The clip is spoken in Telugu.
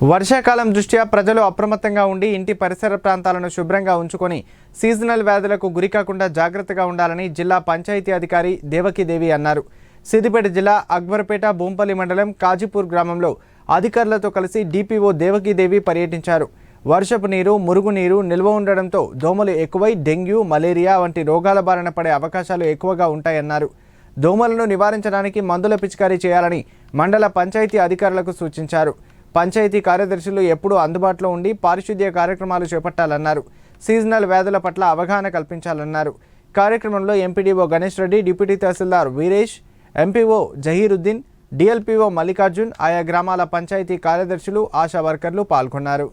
వర్షాకాలం దృష్ట్యా ప్రజలు అప్రమత్తంగా ఉండి ఇంటి పరిసర ప్రాంతాలను శుభ్రంగా ఉంచుకొని సీజనల్ వ్యాధులకు గురికాకుండా జాగ్రత్తగా ఉండాలని జిల్లా పంచాయతీ అధికారి దేవకీదేవి అన్నారు. సిద్దిపేట జిల్లా అక్బర్పేట భూంపల్లి మండలం కాజీపూర్ గ్రామంలో అధికారులతో కలిసి డిపిఓ దేవకీదేవి పర్యటించారు. వర్షపు నీరు మురుగునీరు నిల్వ ఉండడంతో దోమలు ఎక్కువై డెంగ్యూ మలేరియా వంటి రోగాల బారిన పడే అవకాశాలు ఎక్కువగా ఉంటాయన్నారు. దోమలను నివారించడానికి మందుల పిచికారీ చేయాలని మండల పంచాయతీ అధికారులకు సూచించారు. పంచాయతీ కార్యదర్శులు ఎప్పుడూ అందుబాటులో ఉండి పారిశుద్ధ్య కార్యక్రమాలు చేపట్టాలన్నారు. సీజనల్ వ్యాధుల పట్ల అవగాహన కల్పించాలన్నారు. కార్యక్రమంలో MPDO Ganesh Reddy deputy tahsildar Veeresh MPO Zaheeruddin DLPO Mallikarjun ఆయా గ్రామాల పంచాయతీ కార్యదర్శులు ఆశా వర్కర్లు పాల్గొన్నారు.